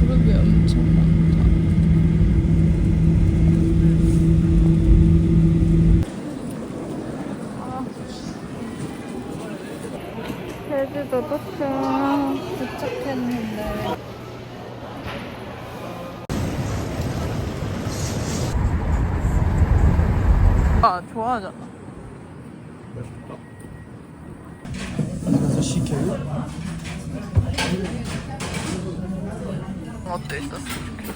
구름이 엄청 많다. 아. 제주도 도착 도착했는데 아 좋아하잖아 가서 시켜요? 어때 있었으면 좋겠어?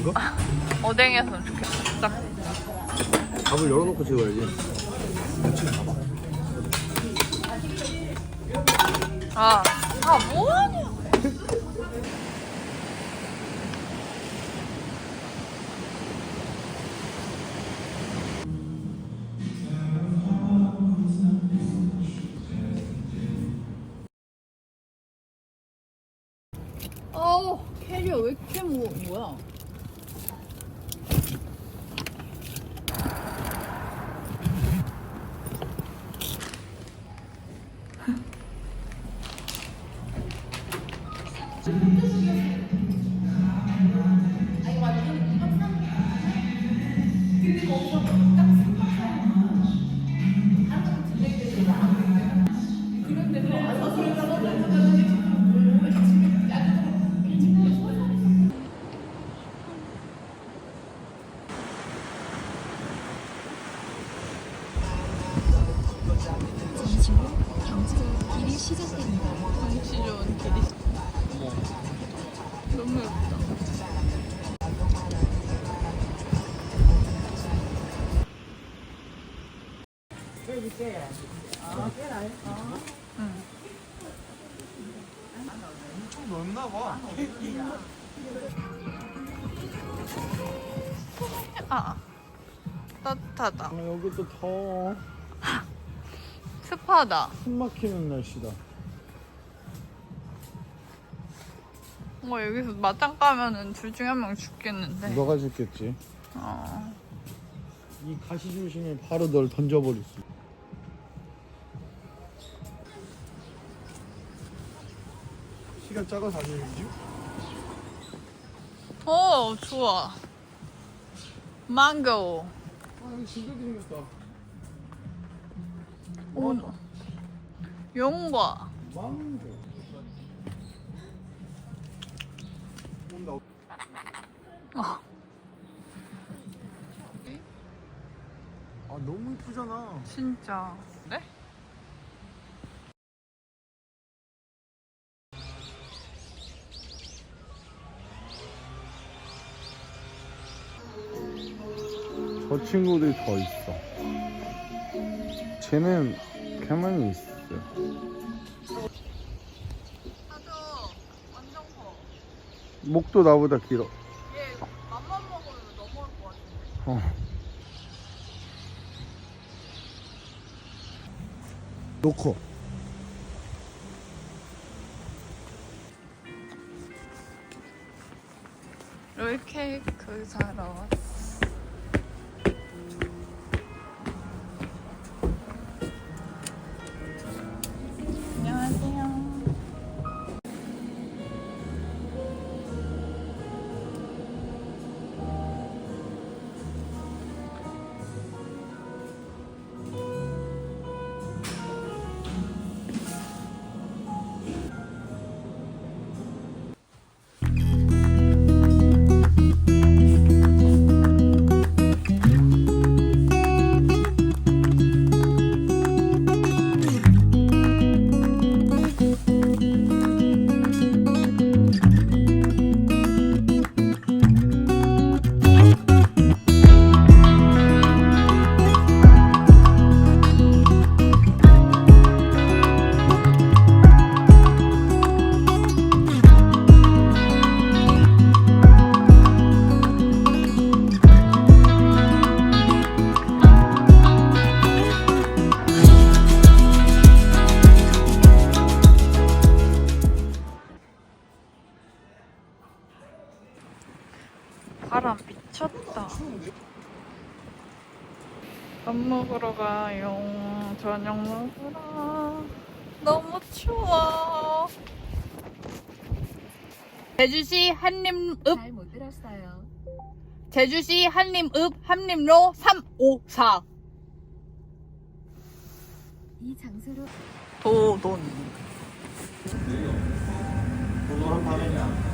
이거? 어댕이었으면 좋겠어. 딱 밥을 열어놓고 찍어야지. 봐봐 아, 아 뭐하냐 이렇게 뭐 뭐야? 길이 엄청 넓나 봐 아 따뜻하다. 아, 여기도 더워. 습하다. 숨 막히는 날씨다. 뭐 여기서 맞짱 까면은 둘 중에 한 명 죽겠는데. 너가 죽겠지? 어. 이 가시 조심에 바로 널 던져버릴 수 있어 시간 작아서 안 열리지? 어 좋아. 망고. 아 여기 진짜 생겼다. 오. 용과. 망고. 온다. 어. 아 너무 이쁘잖아. 진짜 저 친구들이 더 있어. 쟤는 가만히 있어 맞아 완전 커 목도 나보다 길어. 얘 맘만 먹으면 넘어올 것 같은데. 어. 놓고. 롤케이크 사러 왔어 바람 미쳤다. 밥 먹으러 가요. 저녁 먹으러. 너무 추워. 제주시 한림읍 잘못 들었어요. 제주시 한림읍 한림로 354 이 장소로 도돈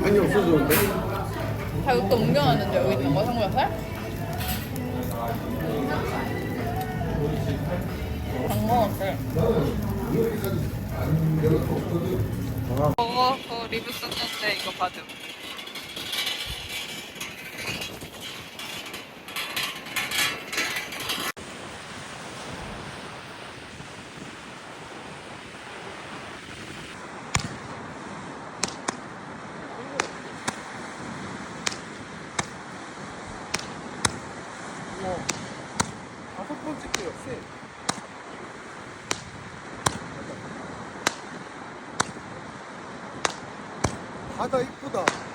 많이 없어졌는데? 다 이것도 옮겨놨는데 여기 있는 거 삼겹살? 먹어서 리뷰 썼는데 이거 받음 다섯 번째 게 역시 바다 이쁘다